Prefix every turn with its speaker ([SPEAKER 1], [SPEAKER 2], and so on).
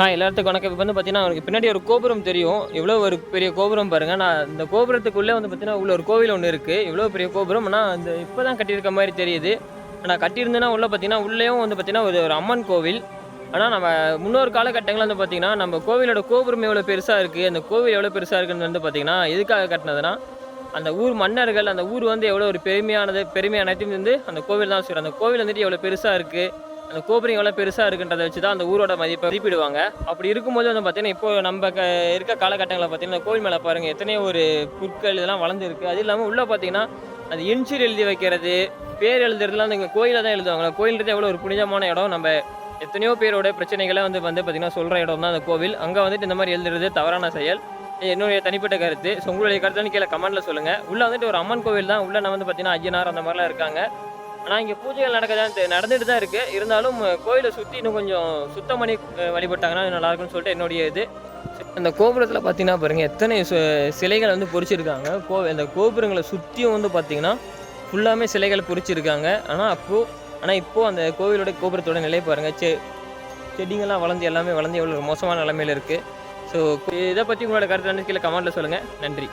[SPEAKER 1] ஆ எல்லாத்துக்கும் வணக்கம். இப்போ வந்து பார்த்தீங்கன்னா அவருக்கு பின்னாடி ஒரு கோபுரம் தெரியும். எவ்வளோ ஒரு பெரிய கோபுரம் பாருங்க. நான் இந்த கோபுரத்துக்குள்ளே வந்து பார்த்தீங்கன்னா உள்ள ஒரு கோவில் ஒன்று இருக்குது இவ்வளோ பெரிய கோபுரம்? ஆனால் அந்த இப்போ தான் கட்டியிருக்க மாதிரி தெரியுது. ஆனால் கட்டியிருந்தேன்னா உள்ளே பார்த்தீங்கன்னா உள்ளேயும் வந்து பார்த்தீங்கன்னா ஒரு ஒரு அம்மன் கோவில். ஆனால் நம்ம முன்னொரு காலகட்டங்களில் வந்து பார்த்தீங்கன்னா நம்ம கோவிலோட கோபுரம் எவ்வளோ பெருசாக இருக்குது அந்த கோவில் எவ்வளோ பெருசாக இருக்குன்னு வந்து பார்த்தீங்கன்னா எதுக்காக கட்டினதுன்னா அந்த ஊர் மன்னர்கள் அந்த ஊர் வந்து எவ்வளோ ஒரு பெருமையானது பெருமையானது வந்து அந்த கோவில் தான் சொல்கிறேன் அந்த கோவில் வந்துட்டு எவ்வளோ பெருசாக இருக்குது அந்த கோபுரம் எவ்வளோ பெருசாக இருக்குன்றதை வச்சு தான் அந்த ஊரோட மதிப்பை மதிப்பிடுவாங்க. அப்படி இருக்கும்போது வந்து பார்த்தீங்கன்னா இப்போ நம்ம க இருக்க காலகட்டங்களில் பார்த்தீங்கன்னா கோவில் மேலே பாருங்கள் எத்தனையோ ஒரு புற்கள் இதெல்லாம் வளர்ந்துருக்கு. அது இல்லாமல் உள்ளே பார்த்தீங்கன்னா அது இன்சூர் எழுதி வைக்கிறது பேர் எழுதுறதுலாம் அந்த கோயிலில் தான் எழுதுவாங்க. கோயில்ன்றது எவ்வளோ ஒரு புனிதமான இடம். நம்ம எத்தனையோ பேரோட பிரச்சனைகளை வந்து வந்து பார்த்திங்கன்னா சொல்கிற இடம் தான் அந்த கோவில். அங்கே வந்துட்டு இந்த மாதிரி எழுதுறது தவறான செயல். என்னுடைய தனிப்பட்ட கருத்து. ஸோ உங்களுடைய கருத்துன்னு கீழே கமெண்ட்டில் சொல்லுங்கள் உள்ளே வந்துட்டு ஒரு அம்மன் கோவில் தான். உள்ளே நான் வந்து பார்த்தீங்கன்னா ஐயனார் அந்த மாதிரிலாம் இருக்காங்க. ஆனால் இங்கே பூஜைகள் நடக்கதான் நடந்துட்டு தான் இருக்குது இருந்தாலும் கோயிலை சுற்றி இன்னும் கொஞ்சம் சுத்தம் பண்ணி வழிபட்டாங்கன்னா நல்லாயிருக்குன்னு சொல்லிட்டு என்னுடைய இது. அந்த கோபுரத்தில் பார்த்தீங்கன்னா பாருங்கள் எத்தனை சிலைகள் வந்து பொறிச்சிருக்காங்க. கோ அந்த கோபுரங்களை சுற்றியும் வந்து பார்த்தீங்கன்னா ஃபுல்லாமே சிலைகள் பொறிச்சிருக்காங்க. ஆனால் அப்போது ஆனால் இப்போது அந்த கோவிலோட கோபுரத்தோட நிலை பாருங்கள் செ செடிங்கள்லாம் வளர்ந்து எல்லாமே வளர்ந்து எவ்வளோ மோசமான நிலமையில் இருக்குது ஸோ இதை பற்றி உங்களோட கருத்து வந்து கீழே கமெண்ட்டில் சொல்லுங்கள் நன்றி.